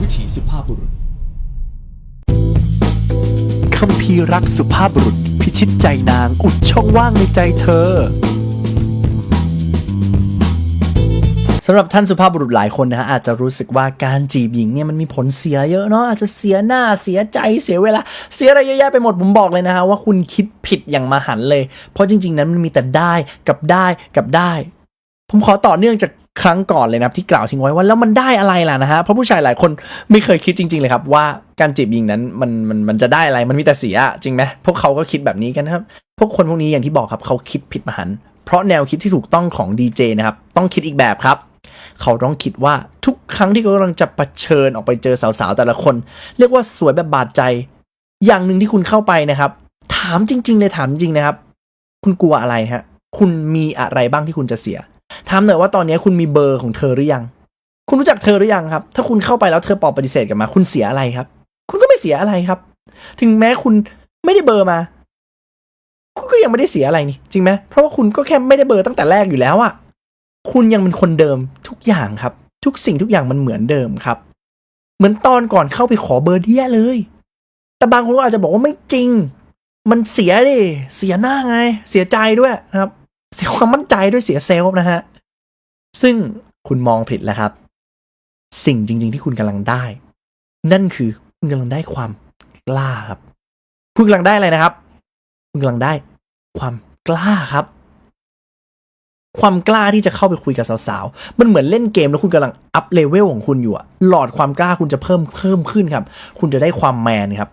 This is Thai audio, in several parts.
วิถีสุภาพบุรุษคัมภีร์รักสุภาพบุรุษ พิชิตใจนางอุดช่องว่างในใจเธอสำหรับท่านสุภาพบุรุษหลายคนนะฮะอาจจะรู้สึกว่าการจีบหญิงเนี่ยมันมีผลเสียเยอะเนาะอาจจะเสียหน้าเสียใจเสียเวลา เสียอะไรเยอะแยะไปหมดผมบอกเลยนะฮะว่าคุณคิดผิดอย่างมหันต์เลย เพราะจริง ๆ นั้นมันมีแต่ได้กับได้กับได้ ผมขอต่อเนื่องจาก ครั้งก่อนเลยนะครับที่กล่าวทิ้งไว้ว่าแล้วมันได้อะไรล่ะนะฮะเพราะผู้ชายหลายคนไม่เคยคิดจริง ๆ เลยครับ ว่าการจีบหญิงนั้นมันมันมันจะได้อะไรมันมีแต่เสียจริงไหมพวกเขาก็คิดแบบนี้กันนะครับ พวกคนพวกนี้อย่างที่บอกครับเขาคิดผิดมหันเพราะแนวคิดที่ถูกต้องของดีเจนะครับต้องคิดอีกแบบครับเขาต้องคิดว่าทุกครั้งที่เขากำลังจะเผชิญออกไปเจอสาวๆแต่ละคน เรียกว่าสวยแบบบาดใจ อย่างหนึ่งที่คุณเข้าไปนะครับ ถามจริง ๆ เลยถามจริงนะครับ คุณกลัวอะไรฮะ คุณมีอะไรบ้างที่คุณจะเสีย ถามหน่อยว่าตอนนี้คุณมีเบอร์ของเธอหรือยัง คุณรู้จักเธอหรือยังครับ ถ้าคุณเข้าไปแล้วเธอตอบปฏิเสธกลับมา คุณเสียอะไรครับ คุณก็ไม่เสียอะไรครับ ถึงแม้คุณไม่ได้เบอร์มาคุณก็ยังไม่ได้เสียอะไรนี่จริงไหมเพราะว่าคุณก็แค่ไม่ได้เบอร์ตั้งแต่แรกอยู่แล้วอะคุณยังเป็นคนเดิมทุกอย่างครับ ทุกสิ่งทุกอย่างมันเหมือนเดิมครับ เหมือนตอนก่อนเข้าไปขอเบอร์เดียเลย แต่บางคนก็อาจจะบอกว่าไม่จริง มันเสียดิเสียหน้าไง เสียใจด้วยนะครับ เสียความมั่นใจด้วยเสียเซลฟ์นะฮะ ซึ่งคุณมองผิดแล้วครับ สิ่งจริง ๆ ที่คุณกำลังได้ นั่นคือคุณกำลังได้ความกล้าครับ คุณกำลังได้อะไรนะครับ คุณกำลังได้ความกล้าครับ ความกล้าที่จะเข้าไปคุยกับสาวๆ มันเหมือนเล่นเกมแล้วคุณกำลังอัพเลเวลของคุณอยู่อะหลอดความกล้าคุณจะเพิ่มเพิ่มขึ้นครับ คุณจะได้ความแมนครับ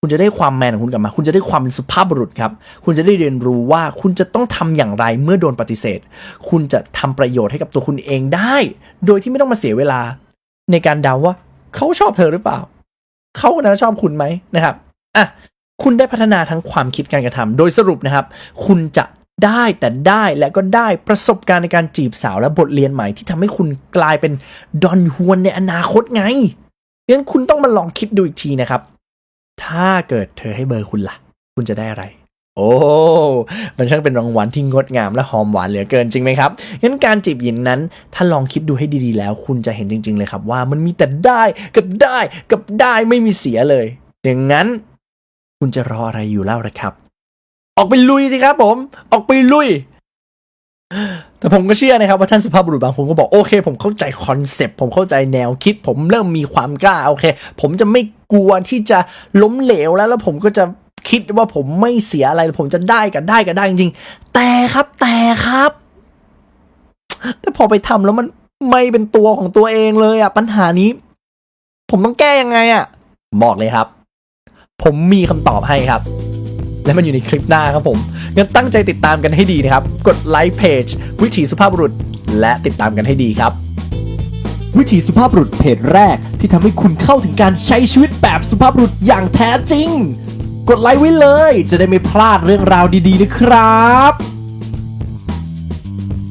คุณจะได้ความแมนของคุณกลับมา คุณจะได้ความเป็นสุภาพบุรุษครับ คุณจะได้เรียนรู้ว่าคุณจะต้องทำอย่างไรเมื่อโดนปฏิเสธ คุณจะทำประโยชน์ให้กับตัวคุณเองได้ โดยที่ไม่ต้องมาเสียเวลา ในการเดาว่า เขาชอบเธอหรือเปล่า เขาคนนั้นชอบคุณไหมนะครับ อะ คุณได้พัฒนาทั้งความคิดการกระทำโดยสรุปนะครับ คุณจะได้แต่ได้และก็ได้ประสบการณ์ในการจีบสาวและบทเรียนใหม่ที่ทำให้คุณกลายเป็นดอนฮวนในอนาคตไงงั้นคุณต้องมาลองคิดดูอีกทีนะครับ ถ้าเกิดเธอให้เบอร์คุณล่ะ คุณจะได้อะไร โอ้ มันช่างเป็นรางวัลที่งดงามและหอมหวานเหลือเกินจริงไหมครับ งั้นการจีบหญิงนั้น ถ้าลองคิดดูให้ดีๆแล้ว คุณจะเห็นจริง ๆ เลยครับว่ามันมีแต่ได้กับได้กับได้ไม่มีเสียเลย อย่างนั้น คุณจะรออะไรอยู่แล้วละครับ ออกไปลุยสิครับผม ออกไปลุย แต่ผมก็เชื่อนะครับว่าท่านสุภาพบุรุษบางคนก็บอกโอเค ผมเข้าใจคอนเซปต์ผมเข้าใจแนวคิด ผมเริ่มมีความกล้าโอเค ผมจะไม่กลัวที่จะล้มเหลวแล้วแล้วผมก็จะคิดว่าผมไม่เสียอะไร ผมจะได้กันได้กันได้จริงๆแต่ครับแต่ครับ แต่พอไปทำแล้วมันไม่เป็นตัวของตัวเองเลยอะปัญหานี้ ผมต้องแก้ยังไงอะบอกเลยครับ ผมมีคำตอบให้ครับ และมันอยู่ในคลิปหน้าครับผมงั้นตั้งใจติดตามกันให้ดีนะครับ กดไลค์เพจวิถีสุภาพบุรุษ และติดตามกันให้ดีครับ วิถีสุภาพบุรุษเพจแรกที่ทำให้คุณเข้าถึงการใช้ชีวิตแบบสุภาพบุรุษอย่างแท้จริง กดไลค์ไว้เลย จะได้ไม่พลาดเรื่องราวดีๆนะครับ